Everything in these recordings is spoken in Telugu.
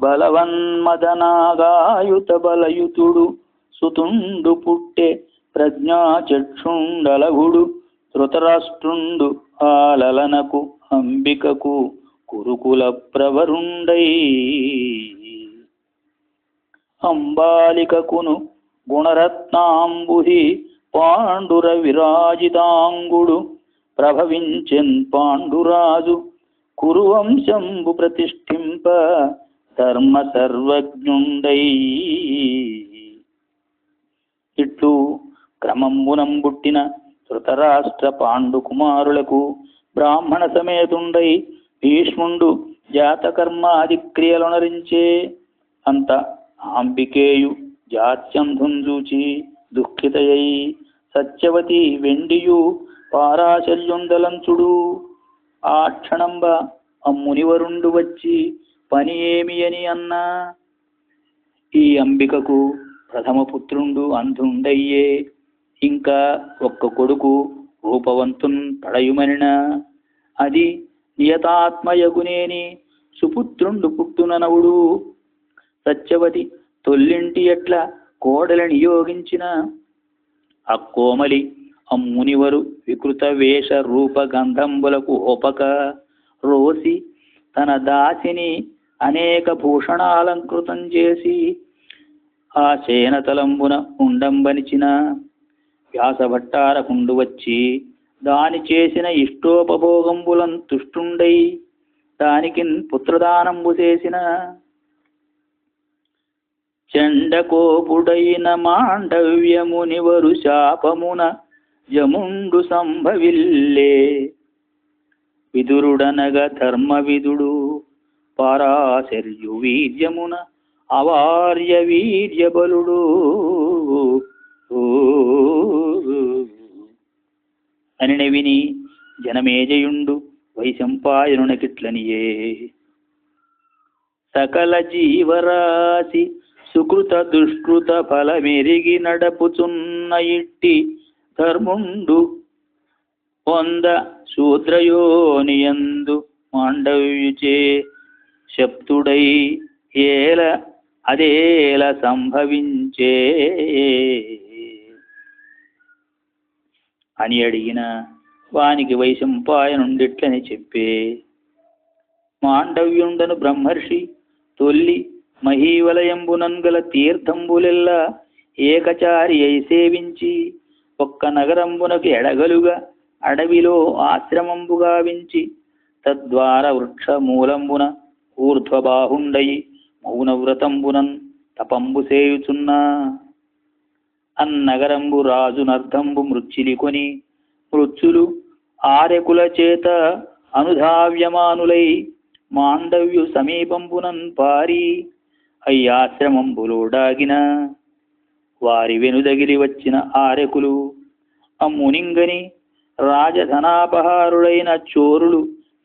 బలవన్మదనాగాయుత బలయుతుడు సుతుండు పుట్టే ప్రజ్ఞాచక్షుండలగుడు ధృతరాష్ట్రుండు ఆలలనకు అంబికకు కురుకుల ప్రవరుండై. అంబాలికకును గుణరత్నాంబుహి పాండుర విరాజితాంగుడు ప్రభవించెన్ పాండురాజు కురువంశంబు ప్రతిష్ఠింప ధర్మ సర్వజ్ఞుండై. ఇట్లు క్రమంబునం పుట్టిన ధృతరాష్ట్ర పాండు కుమారులకు బ్రాహ్మణ సమేతుండై భీష్ముండు జాతకర్మాది క్రియలునరించే అంత అంబికేయు జాత్యంధుంజూచి దుఃఖితయై సత్యవతి వెండియు పారాశల్యుండలంచుడు. ఆ క్షణంబ అమ్మునివరుండు వచ్చి పని ఏమి అని అన్నా? ఈ అంబికకు ప్రథమ పుత్రుండు అంధుండయ్యే. ఇంకా ఒక్క కొడుకు రూపవంతున్ పడయుమనిన? అది నియతాత్మయగునేని సుపుత్రుండు పుట్టుననవుడు. సత్యవతి తొల్లింటి ఎట్ల కోడల నియోగించిన? అక్కోమలి అమ్మునివరు వికృత వేష రూప గంధంబులకు ఓపక. రోసి తన దాసిని అనేక భూషణాలంకృతం చేసి ఆ శయనతలంబున ఉండంబనిచిన వ్యాసభట్టారకుండు వచ్చి దాని చేసిన ఇష్టోపభోగంబులం తుష్టుండై దానికిన్ పుత్రదానంబు చేసిన చండకోపుడైన మాండవ్యమునివరు శాపమున జముండు సంభవిల్లే విదురుడనగ ధర్మవిదుడు పరాశర్యు వీర్యమున అవార్య వీర్య బలుడు అని విని జనమేజయుండు వైశంపాయనునకిట్లనియే సకల జీవరాశి సుకృత దుష్కృత ఫలమెరిగి నడపుచున్న ఇట్టి ధర్ముండు వంద శూద్రయోనియందు మాండవ్యుచే. శప్తుడై ఏల అదేల సంభవించే. అని అడిగిన వానికి వైశంపాయనుండిట్లని చెప్పే. మాండవ్యుండను బ్రహ్మర్షి తొల్లి మహీవలయంబునంగల తీర్థంబులెల్లా ఏకచారి అయి సేవించి ఒక్క నగరంబునకు ఎడగలుగా అడవిలో ఆశ్రమంబుగా వించి తద్వార వృక్ష ఊర్ధ్వబాహుండై మౌనవ్రతంబునన్ తపంబు సేయుచున్నా అన్నగరంబు రాజునర్ధంబు మృచ్చిలికొని మృత్యులు ఆరెకుల చేత అనుధావ్యమానులై మాండవ్యు సమీపంబునన్ పారి అయ్యాశ్రమంబులోడాగిన వారి వెనుదగిరి వచ్చిన ఆరెకులు అమ్మునింగని రాజధనాపహారుడైన చోరులు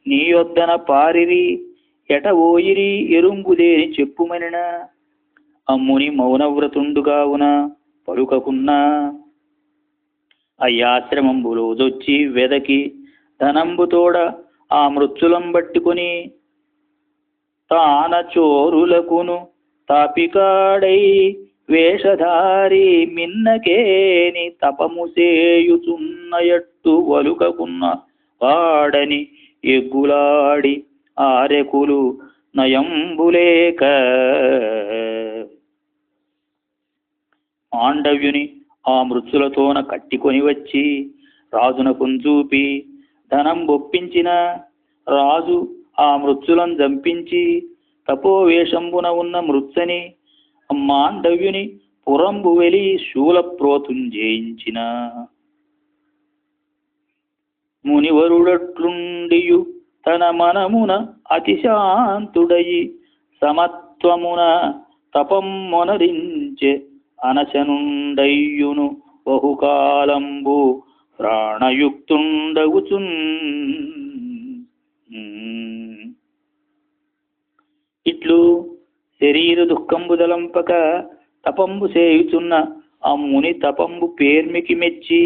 నీ యొద్దన పారిరి ఎట ఓయిరి ఎరుంగుదేని చెప్పుమనిన? అమ్ముని మౌనవ్రతుండుగావున పలుకకున్నా? అయ్యాశ్రమంబులోదొచ్చి వెదకి ధనంబుతోడ ఆ మృత్యులం పట్టుకొని తాన చోరులకును తాపికాడై వేషధారి మిన్నకేని తపముసేయుచున్నయట్టు వలుకకున్న వాడని ఎగ్గులాడి ఆరెకులు నయంబులేక. మాండవ్యుని ఆ మృత్యులతోన కట్టికొని వచ్చి రాజున కుంజూపి ధనం బొప్పించిన రాజు ఆ మృత్యులను జంపించి తపోవేషంబున ఉన్న మృత్సని మాండవ్యుని పురంబు వెలి శూలప్రోతుం జయించిన. మునివరుడట్లుండియు తన మనమున అతిశాంతుడయి సమత్వమున తపం మొనరించె అనశనుండయ్యును బహుకాలంబు ప్రాణయుక్తుండగుచున్. ఇట్లు శరీర దుఃఖంబు దలంపక తపంబు సేయుచున్న ఆ ముని తపంబు పేర్మికి మెచ్చి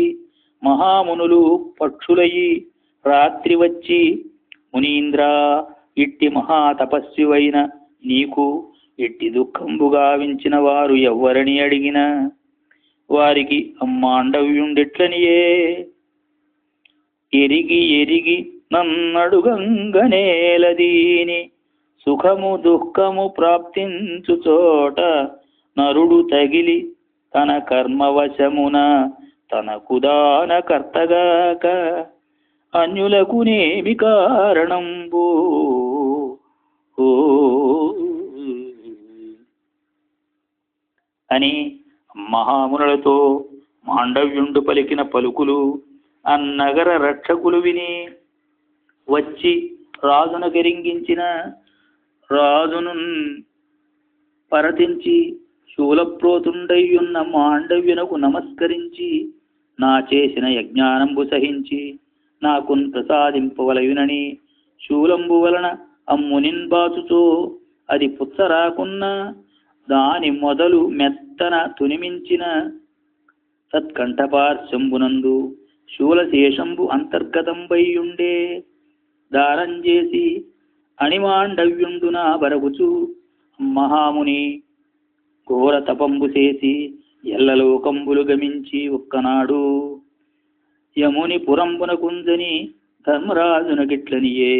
మహామునులు పక్షులయి రాత్రి వచ్చి మునీంద్రా ఇట్టి మహాతపస్వివైన నీకు ఎట్టి దుఃఖంబు గావించిన వారు ఎవ్వరని అడిగిన. వారికి అమ్మాండవ్యుండెట్లనియే? ఎరిగి ఎరిగి నన్నడుగంగనేలదీని సుఖము దుఃఖము ప్రాప్తించు చోట నరుడు తగిలి తన కర్మవశమున తనకు దాన కర్తగాక అన్యులకునేమి కారణంబు? ఓ. అని మహామునులతో మాండవ్యుండు పలికిన పలుకులు అన్నగర రక్షకులు విని వచ్చి రాజును గరింగించిన రాజును పరతించి శూలప్రోతుండయ్యున్న మాండవ్యునకు నమస్కరించి నా చేసిన యజ్ఞానంబు సహించి నాకున్ ప్రసాదింపవలయునని. శూలంబు వలన అమ్మునిన్ బాచుతో అది పుచ్చరాకున్న దాని మొదలు మెత్తన తునిమించిన. సత్కంఠపార్శంబునందు శూలశేషంబు అంతర్గతంబైయుండే దారం చేసి అణిమాండవ్యుండున బరగుచు మహాముని ఘోర తపంబు చేసి ఎల్లలోకంబులు గమించి ఒక్కనాడు. యముని పురంబున కుందని ధర్మరాజున గిట్లనియే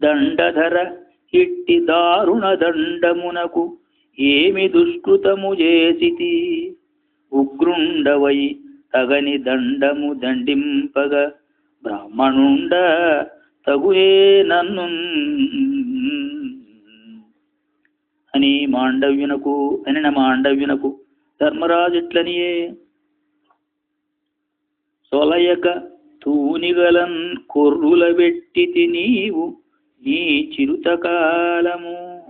దండధర ఇట్టి దారుణ దండమునకు ఏమి దుష్కృతము చేసితి? ఉగ్రుండవై తగని దండము దండింపగ బ్రాహ్మణుండ తగుయే నన్ను. అని మాండవ్యునకు అనిన మాండవ్యునకు ధర్మరాజు ఇట్లనియే తొలయక తూనిగలన్ కొర్రుల వెట్టితి నీవు నీ చిరుతకాలము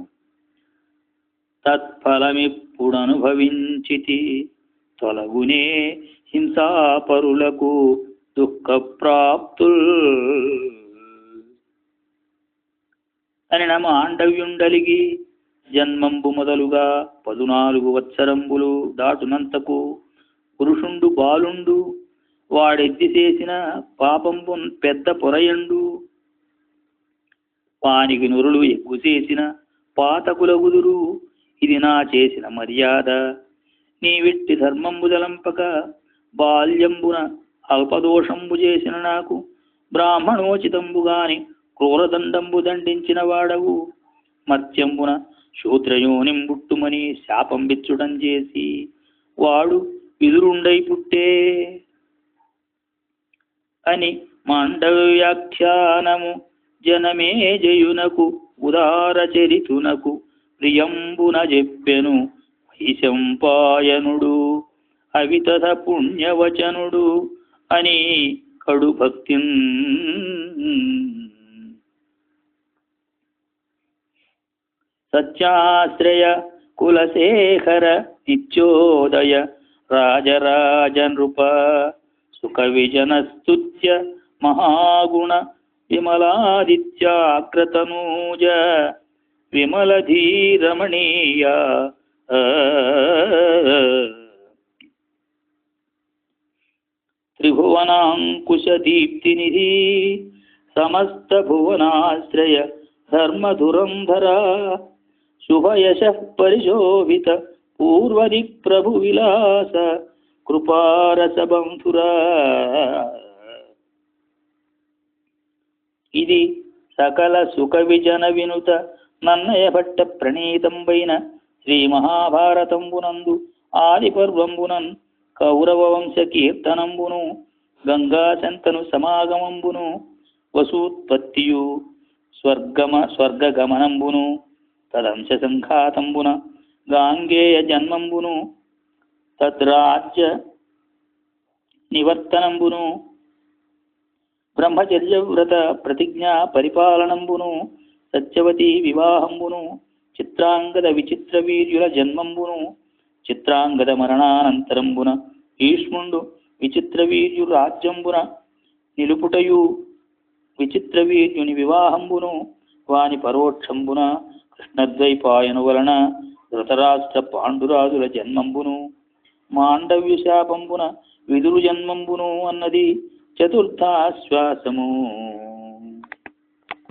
తత్ఫలమిప్పుడనుభవించితి తొలగునే హింసాపరులకు దుఃఖప్రాప్తుల్. అని నమ ఆండవ్యుండలిగి జన్మంబు మొదలుగా పదునాలుగు వత్సరంబులు దాటునంతకు పురుషుండు బాలుండు వాడెద్ది చేసిన పాపంబు పెద్ద పొరయండు. వానికి నురులు ఎక్కువ చేసిన పాతకులగుదురు ఇది నా చేసిన మర్యాద. నీ వెట్టి ధర్మంబు జలంపక బాల్యంబున అల్పదోషంబు చేసిన నాకు బ్రాహ్మణోచితంబు గాని క్రూరదండంబు దండించిన వాడవు. మత్యంబున శూద్రయోనిం పుట్టుమని శాపం బిచ్చుడం చేసి వాడు విదురుండై పుట్టే. అని మాండవ్యాఖ్యానము. జనమే జయునకు ఉదార చరితునకు ప్రియంబున చెప్పెను. వైశంపాయనుడు అవితథ పుణ్యవచనుడు అని కడు భక్తి సత్యాశ్రయ కులశేఖర నిత్యోదయ రాజరాజ सुखविजनस्तुत्य महागुण विमलादित्याक्रतनूज। समस्त भुवनाश्रय समस्तभुवनाश्रय धर्मधुरन्धरा शुभयश परिशोभित पूर्वदिक्प्रभुविलास। ధర్మధురంధర కృపారసబంధురా. ఇది సకల సుఖ విజన వినుత నన్నయ భట్ట ప్రణీతంబైన శ్రీ మహాభారతంబునందు ఆది పర్వంబునన్ కౌరవ వంశ కీర్తనంబును గంగా సమాగమంబును వసూత్పత్తియు స్వర్గమ స్వర్గగమనంబును తదంశ సంఘాతంబున గాంగేయ జన్మంబును తద్రాజ్య నివర్తనంబును బ్రహ్మచర్యవ్రత ప్రతిజ్ఞా పరిపాలనంబును సత్యవతి వివాహంబును చిత్రాంగద విచిత్ర వీర్యుల జన్మంబును చిత్రాంగద మరణానంతరంబున భీష్ముండు విచిత్ర వీర్యు రాజ్యంబున నిలుపుటయు విచిత్ర వీర్యుని వివాహంబును వాని పరోక్షంబున కృష్ణద్వైపాయను వలన ధృతరాష్ట్ర పాండురాజుల జన్మంబును. మాండవ్య శాపంబున విదురు జన్మంబును అన్నది చతుర్థాశ్వాసము.